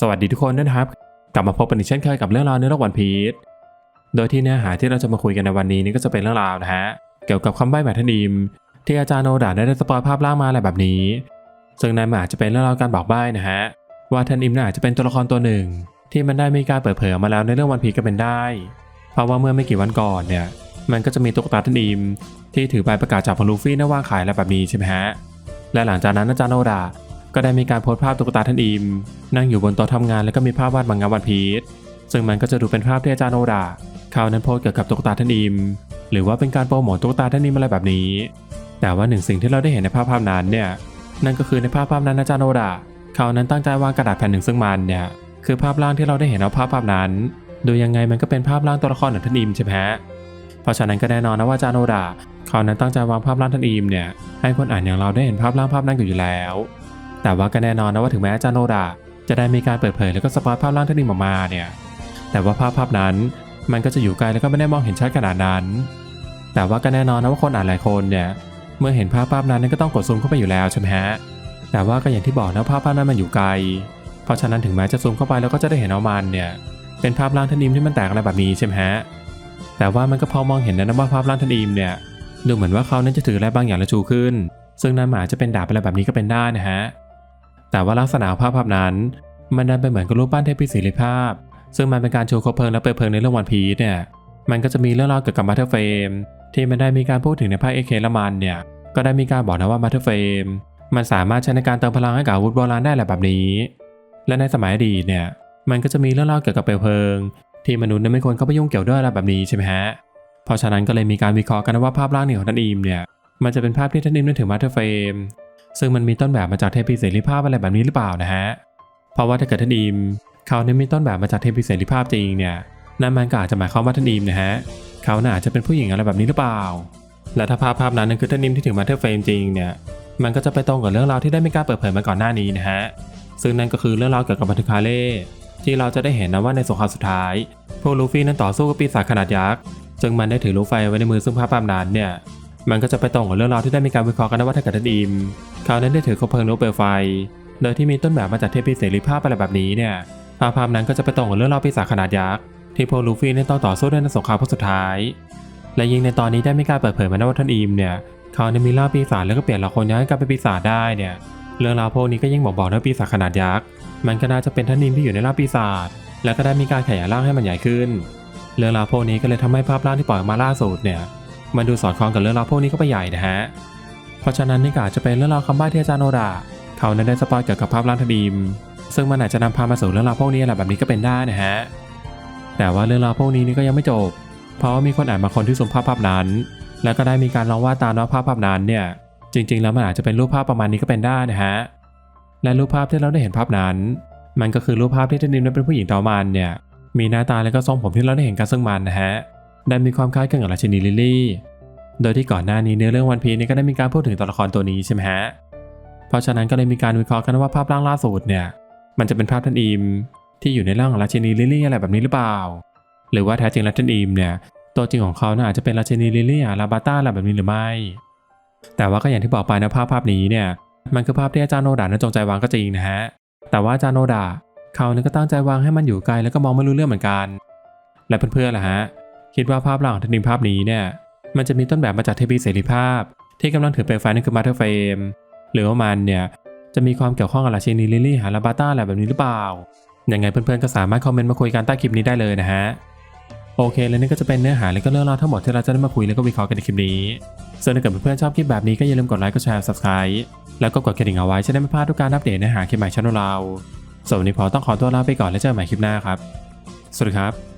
สวัสดีทุกคนด้วยนะครับ กลับมาพบกันอีกเช่นเคยกับเรื่องราวในโลกวันพีชโดยที่เนื้อหาที่เราจะมาคุยกันในวันนี้นี่ก็จะเป็นเรื่องราวนะฮะเกี่ยวกับคำใบ้แบบทนิมที่อาจารย์โนดาได้สปอยภาพล่างมาอะไรแบบนี้ ซึ่งนั่นอาจจะเป็นเรื่องราวการบอกใบ้นะฮะว่าทันอิมน่าอาจจะเป็นตัวละครตัวหนึ่ง ที่มันได้มีการเปิดเผยออกมาแล้วในเรื่องวันพีชก็เป็นได้ เพราะว่าเมื่อไม่กี่วันก่อนเนี่ยมันก็จะมีตุ๊กตาทันอิมที่ถือใบประกาศจากพลูฟี่น้าวางขายอะไรแบบนี้ใช่ไหมฮะและหลังจากนั้นอาจารย์โนดา ก็ได้มีการโพสต์ภาพตุ๊กตาท่านอิม นั่งอยู่บนโต๊ะทำงานแล้วก็มีภาพวาดมังงะวันพีชซึ่งมันก็จะดูเป็นภาพที่อาจารย์โนดาเขานั้นโพสต์เกี่ยวกับตุ๊กตาท่านอิม หรือว่าเป็นการโปรโมทตุ๊กตาท่านอิมอะไรแบบนี้ แต่ว่าหนึ่งสิ่งที่เราได้เห็นในภาพภาพนั้นเนี่ยนั่นก็คือในภาพภาพนั้นอาจารย์โนดาเขานั้นตั้งใจวางกระดาษแผ่นหนึ่งซึ่งมันเนี่ยคือภาพร่างที่เราได้เห็นเอาภาพภาพนั้น ดูยังไงมันก็เป็นภาพร่างตัวละครของท่านอิมใช่ไหมฮะเพราะฉะนั้นก็แน่นอนนะว่าอาจารย์โนดาเขานั้นตั้งใจวางภาพร่างท่านอิมเนี่ยให้คนอ่านอย่างเราได้เห็นภาพร่างภาพนั้นอยู่แล้ว แต่ว่าก็แน่นอนนะว่าถึงแม้อาจารย์โนดาจะได้มีการเปิดเผยแล้วก็สปอยภาพร่างท่านอิมออกมาเนี่ย แต่ว่าภาพภาพนั้นมันก็จะอยู่ไกลแล้วก็ไม่ได้มองเห็นชัดขนาดนั้น แต่ว่าก็แน่นอนนะว่าคนอ่านหลายคนเนี่ย เมื่อเห็นภาพภาพนั้นก็ต้องกดซูมเข้าไปอยู่แล้วใช่ไหมฮะ แต่ว่าก็อย่างที่บอกนะภาพภาพนั้นมันอยู่ไกล เพราะฉะนั้นถึงแม้จะซูมเข้าไปแล้วก็จะได้เห็นเอามันเนี่ย เป็นภาพร่างทนอิมที่มันแตกอะไรแบบนี้ใช่ไหมฮะ แต่ว่ามันก็พอมองเห็นนะว่าภาพร่างทนอิมเนี่ย ดูเหมือนว่าเขานั้นจะถืออะไรบางอย่างและชูขึ้น ซึ่งนั่นหมายจะเป็นดาบอะไรแบบนี้ก็เป็นได้นะฮะ แต่ว่าลักษณะภาพภาพนั้น มันดันเป็นเหมือนกับรูปปั้นเทพพิศิริภาพ ซึ่งมันเป็นการโชว์คบเพลิงและเปิดเพลิงในเรื่องวันพีชเนี่ยมันก็จะมีเรื่องราวเกี่ยวกับมาเธอร์เฟมที่มันได้มีการพูดถึงในภาคเอเคละมันเนี่ยก็ได้มีการบอกนะว่ามาเธอร์เฟมมันสามารถใช้ในการเติมพลังให้กับอาวุธโบราณได้แหละแบบนี้ และในสมัยอดีตเนี่ยมันก็จะมีเรื่องเล่าเกี่ยวกับเปลวเพลิง ที่มนุษย์เนี่ยไม่ควรเข้าไปยุ่งเกี่ยวด้วยอะไรแบบนี้ใช่ไหมฮะเพราะฉะนั้นก็เลยมีการวิเคราะห์กันว่าภาพร่างหนึ่งของท่านอีมเนี่ยมันจะเป็นภาพที่ท่านอีมนึกถึงมาเธอร์เฟม ซึ่งมันมีต้นแบบมาจากเทพีเสรีภาพอะไรแบบนี้หรือเปล่านะฮะ เพราะว่าถ้าเกิดท่านอีมเขาเนี่ยมีต้นแบบมาจากเทพีเสรีภาพจริงเนี่ยนั่นมันก็อาจจะหมายความว่าท่านอีมนะฮะเขาน่าอาจจะเป็นผู้หญิงอะไรแบบนี้หรือเปล่า และถ้าภาพภาพนั้นนั่นคือท่านอีมที่ถึงมาเธอร์เฟมจริงเนี่ยมันก็จะไปตรงกับเรื่องราวที่ได้มีการเปิดเผยมาก่อนหน้านี้นะฮะซึ่งนั่นก็คือเรื่องราวเกี่ยวกับบันทึกคาเล่ที่เราจะได้เห็นนะว่าในสงครามสุดท้าย พวกลูฟี่นั้นต่อสู้กับปีศาจขนาดยักษ์ซึ่งมันได้ถือลูกไฟไว้ในมือซึ่งภาพภาพนั้นเนี่ยมันก็จะไปตรงกับเรื่องราวที่ได้มีการวิเคราะห์กันนะว่าถ้าเกิดท่านอิม เขาวนั้นได้ถือคบเพลิงลูกเปลวไฟ โดยที่มีต้นแบบมาจากเทพพิเศษริภาพอะไรแบบนี้เนี่ยภาพภาพนั้นก็จะไปตรงกับเรื่องราวปีศาจขนาดยักษ์ที่พวกลูฟี่นั้ต้องต่อสู้ด้วยในสงครามครั้งสุดท้าย และยิ่งในตอนนี้ได้ไมีกล้าเปิดเผยมานะว่าท่านอิมเนี่ยเขาได้มีล่าปีศาจแล้วก็เปลี่ยนเหล่าคนยักษ์ให้กลายเป็นปีศาจได้เนี่ยเรื่องราวพวกนี้ก็ยิ่งบอกบอกว่าปีศาจขนาดยักษ์มันก็น่าจะเป็นท่านนิมที่อยู่ในร่างปีศาจแล้วก็ได้มีการขยายร่างให้มันใหญ่ขึ้น เรื่องราวพวกนี้ก็เลยทำให้ภาพร่างที่ปล่อยออกมาล่าสุดเนี่ย มันดูสอดคล้องกับเรื่องราวพวกนี้ก็ไปใหญ่นะฮะ เพราะฉะนั้นนี่ก็อาจจะเป็นเรื่องราวคำใบ้ที่อาจารย์โนดาเขานั้นได้สปอยเกี่ยวกับภาพร่างทดีม ซึ่งมันอาจจะนำพามาสู่เรื่องราวพวกนี้อะไรแบบนี้ก็เป็นได้นะฮะ แต่ว่าเรื่องราวพวกนี้นี่ก็ยังไม่จบ เพราะว่ามีคนอ่านบางคนที่สมภาพภาพนั้น แล้วก็ได้มีการลองวาดตามว่าภาพภาพนั้นเนี่ยจริง ๆ แล้วมันอาจจะเป็นรูปภาพประมาณนี้ก็เป็นได้นะฮะ และรูปภาพที่เราได้เห็นภาพนั้น มันก็คือรูปภาพที่ท่านนิมนั้นเป็นผู้หญิงตอมันเนี่ยมีหน้าตาและก็ทรงผมที่เราได้เห็นกันซึ่งมันนะฮะได้มีความคล้ายกันกับราชินีลิลลี่ โดยที่ก่อนหน้านี้เนื้อเรื่องวันพีนี่ก็ได้มีการพูดถึงตัวละครตัวนี้ใช่ไหมฮะ เพราะฉะนั้นก็เลยมีการวิเคราะห์กันว่าภาพร่างล่าสุดเนี่ย มันจะเป็นภาพท่านอิมที่อยู่ในร่างของราชินีลิลลี่อะไรแบบนี้หรือเปล่า หรือว่าแท้จริงแล้วท่านอิมเนี่ยตัวจริงของเขาน่าอาจจะเป็นราชินีลิลลี่อาราบาต้าอะไรแบบนี้หรือไม่ แต่ว่าก็อย่างที่บอกไปนะภาพภาพนี้เนี่ยมันคือภาพที่อาจารย์โนดานั้นจงใจวางก็จริงนะฮะ แต่ว่าอาจารย์โนดาเขาเนี่ยก็ตั้งใจวางให้มันอยู่ไกลแล้วก็มองไม่รู้เรื่องเหมือนกัน และเพื่อนๆล่ะฮะคิดว่าภาพหลังทันิมภาพนี้เนี่ย มันจะมีต้นแบบมาจากเทพีเสรีภาพ ที่กำลังถือเปลวไฟนั่นคือมาเธอร์เฟมหรือว่ามันเนี่ยจะมีความเกี่ยวข้องกับราชินีลิลลี่ฮาราบาต้าอะไรแบบนี้หรือเปล่ายังไงเพื่อนๆก็สามารถคอมเมนต์มาคุยกันใต้คลิปนี้ได้เลยนะฮะโอเค แล้วนี่ก็จะเป็นเนื้อหาและก็เรื่องราวทั้งหมดที่เราจะได้มาคุยแล้วก็วิเคราะห์กันในคลิปนี้ ส่วนถ้าเกิดเพื่อนๆชอบคลิปแบบนี้ก็อย่าลืมกดไลค์กดแชร์ subscribe แล้วก็กดกระดิ่งเอาไว้จะได้ไม่พลาดทุกการอัปเดตเนื้อหาคลิปใหม่ช่องเราส่วนวันนี้พอต้องขอตัวลาไปก่อนแล้วเจอกันใหม่คลิปหน้าครับ สวัสดีครับ